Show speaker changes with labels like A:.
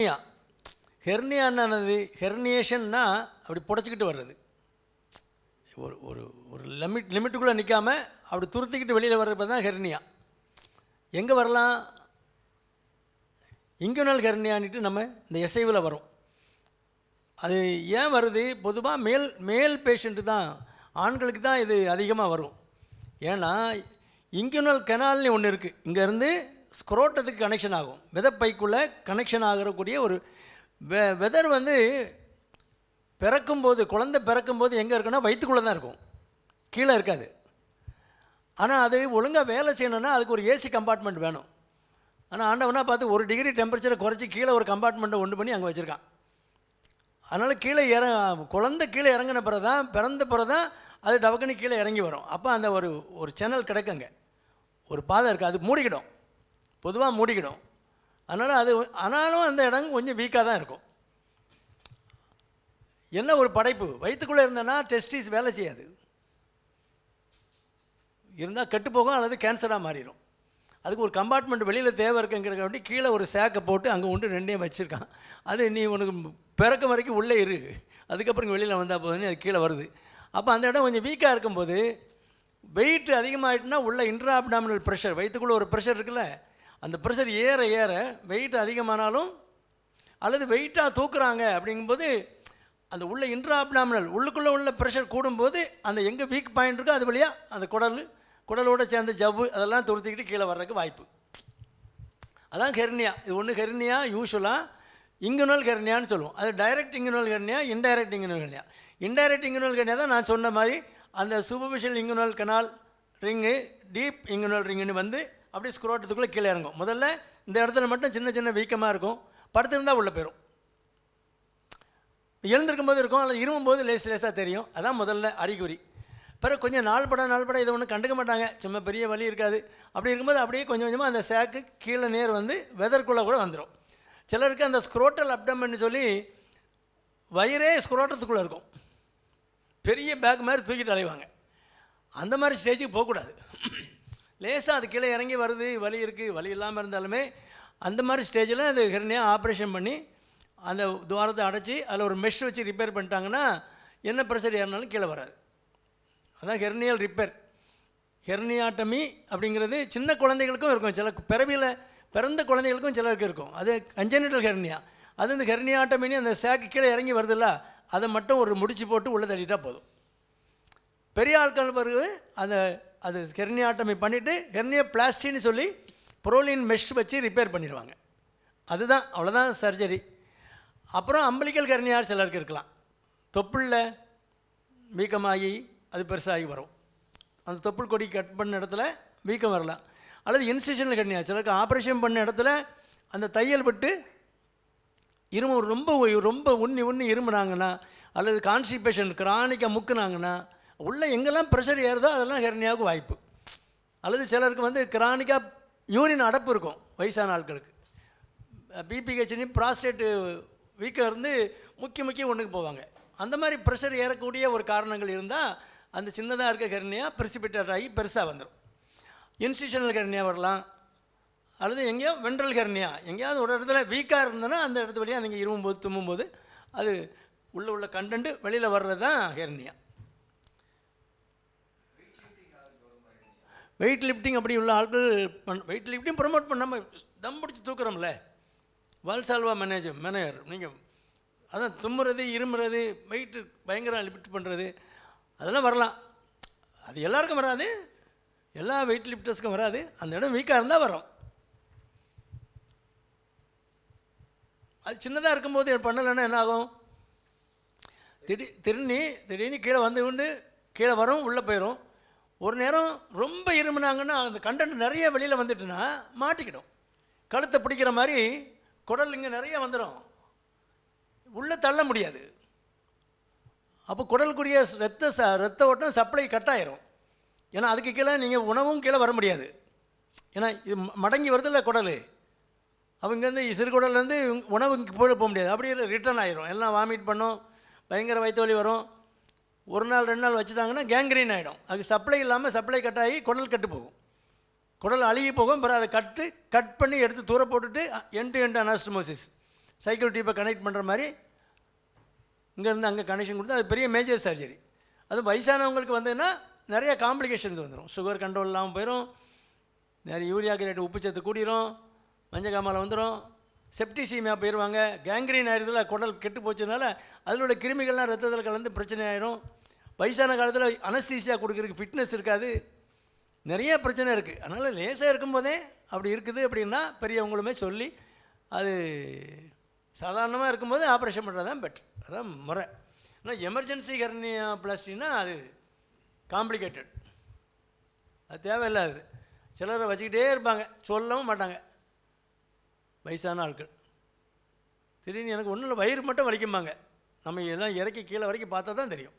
A: Hernia. ஹெர்னியானது ஹெர்னியேஷன்னா அப்படி புடச்சிக்கிட்டு வர்றது. ஒரு ஒரு ஒரு லிமிட் லிமிட்டுக்குள்ளே நிற்காம அப்படி துருத்திக்கிட்டு வெளியில் வர்றப்ப தான் ஹெர்னியா. எங்கே வரலாம்? இங்குனல் ஹெர்னியான்ட்டு நம்ம இந்த இசைவில் வரும் அது ஏன் வருது? பொதுவாக மேல் மேல் பேஷண்ட்டு தான் ஆண்களுக்கு தான் இது அதிகமாக வரும். ஏன்னா இங்குனல் கெனால்னு ஒன்று இருக்குது இங்கேருந்து ஸ்க்ரோட்டத்துக்கு கனெக்ஷன் ஆகும். விதப்பைக்குள்ளே கனெக்ஷன் ஆகிறக்கூடிய ஒரு வெ வெதர் வந்து பிறக்கும்போது குழந்தை பிறக்கும்போது எங்கே இருக்குன்னா வயிற்றுக்குள்ளே தான் இருக்கும். கீழே இருக்காது. ஆனால் அது ஒழுங்காக வேலை செய்யணும்னா அதுக்கு ஒரு ஏசி கம்பார்ட்மெண்ட் வேணும். ஆனால் ஆண்டவனாக பார்த்து ஒரு டிகிரி டெம்பரேச்சரை குறைச்சி கீழே ஒரு கம்பார்ட்மெண்ட்டை ஒன்று பண்ணி அங்கே வச்சுருக்கான். அதனால் கீழே இற குழந்த கீழே இறங்கின பிறகு தான் பிறந்த பிறகு தான் அது டபக்குன்னு கீழே இறங்கி வரும். அப்போ அந்த ஒரு ஒரு சேனல் கிடைக்குங்க ஒரு பாதை இருக்குது அது மூடிக்கிடும். பொதுவாக மூடிக்கிடும் அதனால் அது ஆனாலும் அந்த இடம் கொஞ்சம் வீக்காக தான் இருக்கும். என்ன ஒரு படைப்பு? வயிற்றுக்குள்ளே இருந்தேன்னா டெஸ்டிஸ் வேலை செய்யாது. இருந்தால் கெட்டு போகும் அல்லது கேன்சராக மாறிடும் அதுக்கு ஒரு கம்பார்ட்மெண்ட் வெளியில் தேவை இருக்குங்கிறக்க வேண்டி கீழே ஒரு சேக்கை போட்டு அங்கே ஒன்று ரெண்டையும் வச்சுருக்கான். அது நீ உனக்கு பிறக்க வரைக்கும் உள்ளே இரு. அதுக்கப்புறம் வெளியில் வந்தால் போதுன்னு அது கீழே வருது. அப்போ அந்த இடம் கொஞ்சம் வீக்காக இருக்கும்போது வெயிட் அதிகமாகிட்டுனா உள்ள இன்ட்ரா அப்டாமினல் ப்ரெஷர் வயிற்றுக்குள்ளே ஒரு ப்ரெஷர் இருக்குல்ல அந்த ப்ரெஷர் ஏற ஏற வெயிட் அதிகமானாலும் அல்லது வெயிட்டாக தூக்குறாங்க அப்படிங்கும்போது அந்த உள்ள இன்ட்ரா அப்டாமினல் உள்ளுக்குள்ளே உள்ள ப்ரெஷர் கூடும்போது அந்த எங்கே வீக் பாயிண்ட் இருக்கோ அது வழியாக அந்த குடல் குடலோட சேர்ந்த ஜவ்வு அதெல்லாம் துருத்திக்கிட்டு கீழே வர்றதுக்கு வாய்ப்பு. அதான் ஹெர்னியா. இது ஒன்று ஹெர்னியா யூஸ்வலாக இங்குனல் ஹெர்னியான்னு சொல்லுவோம். அது direct inguinal hernia indirect inguinal hernia indirect inguinal hernia தான் நான் சொன்ன மாதிரி அந்த superficial inguinal canal ring deep inguinal ரிங்குன்னு வந்து அப்படியே ஸ்க்ரோட்டத்துக்குள்ளே கீழே இறங்கும். முதல்ல இந்த இடத்துல மட்டும் சின்ன சின்ன வீக்கமாக இருக்கும். படுத்திருந்தால் உள்ளே போயிடும் எழுந்திருக்கும் போது இருக்கும் அல்லது இருமும் போது லேஸ் லேசாக தெரியும். அதான் முதல்ல அறிகுறி. பிறகு கொஞ்சம் நாள் பட நாள் பட இதை ஒன்றும் கண்டுக்க மாட்டாங்க. சும்மா பெரிய வலி இருக்காது. அப்படி இருக்கும்போது அப்படியே கொஞ்சம் கொஞ்சமாக அந்த சேக்கு கீழே நேர் வந்து வெதற்குள்ளே கூட வந்துடும் சிலருக்கு அந்த ஸ்க்ரோட்டல் அப்டமன் சொல்லி வயிறே ஸ்க்ரோட்டத்துக்குள்ளே இருக்கும். பெரிய பேக் மாதிரி தூக்கிட்டு அலைவாங்க. அந்த மாதிரி ஸ்டேஜுக்கு போகக்கூடாது. லேசாக அது கீழே இறங்கி வருது வலி இருக்குது வலி இல்லாமல் இருந்தாலுமே அந்த மாதிரி ஸ்டேஜில் அந்த ஹெர்னியாக ஆப்ரேஷன் பண்ணி அந்த துவாரத்தை அடைச்சி அதில் ஒரு மெஷ் வச்சு ரிப்பேர் பண்ணிட்டாங்கன்னா என்ன ப்ரெஷர் ஏறினாலும் கீழே வராது. அதான் ஹெர்னியல் ரிப்பேர். ஹெர்னியாட்டமி அப்படிங்கிறது சின்ன குழந்தைகளுக்கும் இருக்கும். சில பிறவியில் பிறந்த குழந்தைகளுக்கும் சிலருக்கு இருக்கும். அது கஞ்சனிட்டல் ஹெர்னியா அது இந்த ஹெர்னியாட்டமின்னு அந்த சேக்கு கீழே இறங்கி வருதுல்ல அதை மட்டும் ஒரு முடிச்சு போட்டு உள்ளே தள்ளிட்டால் போதும். பெரிய ஆட்கள் பிறகு அந்த அது ஹெர்னியாட்டமி பண்ணிவிட்டு ஹெர்னியா பிளாஸ்டின்னு சொல்லி புரோலின் மெஷ் வச்சு ரிப்பேர் பண்ணிடுவாங்க அதுதான் அவ்வளோதான் சர்ஜரி அப்புறம் அம்பலிக்கல் ஹெர்னியார் சிலருக்கு இருக்கலாம். தொப்புளில் வீக்கமாகி அது பெருசாகி வரும். அந்த தொப்புள் கொடி கட் பண்ண இடத்துல வீக்கம் வரலாம் அல்லது இன்சிஷனல் ஹெர்னியா சிலருக்கு ஆப்ரேஷன் பண்ண இடத்துல அந்த தையல் விட்டு இருமு ரொம்ப ரொம்ப உண்ணி உண்ணி இருமுனாங்கன்னா அல்லது கான்ஸ்டிபேஷன் கிரானிக்காக முக்குனாங்கன்னா உள்ளே எங்கெல்லாம் ப்ரெஷர் ஏறுதோ அதெல்லாம் ஹெர்னியாவுக்கு வாய்ப்பு. அல்லது சிலருக்கு வந்து கிரானிக்காக யூரின் அடப்பு இருக்கும் வயசான ஆட்களுக்கு. பிபிஹெச்னி ப்ராஸ்டேட்டு வீக்கம் இருந்து முக்கிய முக்கிய ஒன்றுக்கு போவாங்க. அந்த மாதிரி ப்ரெஷர் ஏறக்கூடிய ஒரு காரணங்கள் இருந்தால் அந்த சின்னதாக இருக்க ஹெர்னியாக பிரிசிபிட்டட் ஆகி பெருசாக வந்துடும் இன்ஸ்டியூஷனல் ஹெர்னியாக வரலாம். அல்லது எங்கேயோ வென்ட்ரல் ஹெர்னியா எங்கேயாவது ஒரு இடத்துல வீக்காக இருந்ததுன்னா அந்த இடத்து வழியாக நீங்கள் இருமும்போது தும்மும்போது அது உள்ளே உள்ள கண்டென்ட்டு வெளியில் வர்றது தான் ஹெர்னியா வெயிட் லிஃப்டிங் அப்படி உள்ள ஆட்கள் பண் வெயிட் லிஃப்டிங் ப்ரொமோட் பண்ணாமல் தம் பிடிச்சி தூக்குறோம்ல. வால்சால்வா மேனேஜர் மேனேஜர் நீங்கள் அதான் தும்முறது இருமுறது வெயிட்டு பயங்கரம் லிஃப்ட் பண்ணுறது அதெல்லாம் வரலாம். அது எல்லாருக்கும் வராது. எல்லா வெயிட் லிஃப்டர்ஸ்க்கும் வராது. அந்த இடம் வீக்காக இருந்தால் வரும். அது சின்னதாக இருக்கும்போது பண்ணலைன்னா என்ன ஆகும்? திடீர் திருநி திடீர்னு கீழே வந்து கொண்டு கீழே வரும் உள்ளே போயிடும் ஒரு நேரம் ரொம்ப இருமுனாங்கன்னா அந்த கண்டென்ட் நிறைய வெளியில் வந்துட்டுன்னா மாட்டிக்கிடும். கழுத்தை பிடிக்கிற மாதிரி குடல் இங்கே நிறைய வந்துடும் உள்ளே தள்ள முடியாது. அப்போ குடலுக்குரிய ரத்த ச ரத்த ஓட்டம் சப்ளை கட் ஆயிரும் ஏன்னா அதுக்கு கீழே நீங்கள் உணவும் கீழே வர முடியாது. ஏன்னா இது ம- மடங்கி வருதில்ல குடல். அவங்கேருந்து சிறுகுடல்லேருந்து உணவு இங்கே போய் போக முடியாது. அப்படியே ரிட்டர்ன் ஆயிரும். எல்லாம் வாமிட் பண்ணும். பயங்கர வயிற்று வலி வரும். ஒரு நாள் ரெண்டு நாள் வச்சுட்டாங்கன்னா கேங்க்ரீன் ஆகிடும் அது சப்ளை இல்லாமல் சப்ளை கட் ஆகி குடல் கட்டு போகும். குடல் அழுகி போகும். பிறகு அதை கட்டு கட் பண்ணி எடுத்து தூர போட்டுட்டு எண்டு என் அனாஸ்டமோசிஸ் சைக்கிள் டீப்பை கனெக்ட் பண்ணுற மாதிரி இங்கேருந்து அங்கே கனெக்ஷன் கொடுத்து அது பெரிய மேஜர் சர்ஜரி அது வயசானவங்களுக்கு வந்ததுன்னா நிறைய காம்ப்ளிகேஷன்ஸ் வந்துடும் சுகர் கண்ட்ரோல் இல்லாமல் போயிடும் நிறைய யூரியா கிரேட் உப்புச்சத்து கூடிரும். மஞ்சக்காமலை வந்துடும் செப்டிசீமியா போயிடுவாங்க கேங்க்ரீன் ஆயிடுதுல குடல் கெட்டு போச்சதுனால அதில் உள்ள கிருமிகள்லாம் ரத்தத்தில் கலந்து பிரச்சனை ஆயிரும். வயசான காலத்தில் அனஸ்தீசியா கொடுக்குறதுக்கு ஃபிட்னஸ் இருக்காது. நிறைய பிரச்சனை இருக்குது அதனால் லேசாக இருக்கும்போதே அப்படி இருக்குது அப்படின்னா பெரியவங்களுமே சொல்லி அது சாதாரணமாக இருக்கும்போது ஆப்ரேஷன் பண்ணுறது தான் பெட்ரு அதான் முறை. ஆனால் எமர்ஜென்சி கர்னியா பிளாஸ்டின்னா அது காம்ப்ளிகேட்டட் அது தேவையில்லாது. சிலரை வச்சுக்கிட்டே இருப்பாங்க. சொல்லவும் மாட்டாங்க. வயசான ஆட்கள். திடீர்னு எனக்கு ஒன்றும் இல்லை வயிறு மட்டும் வலிக்கும்பாங்க. நம்ம எல்லாம் இறக்கி கீழே வரைக்கும் பார்த்தா தான் தெரியும்.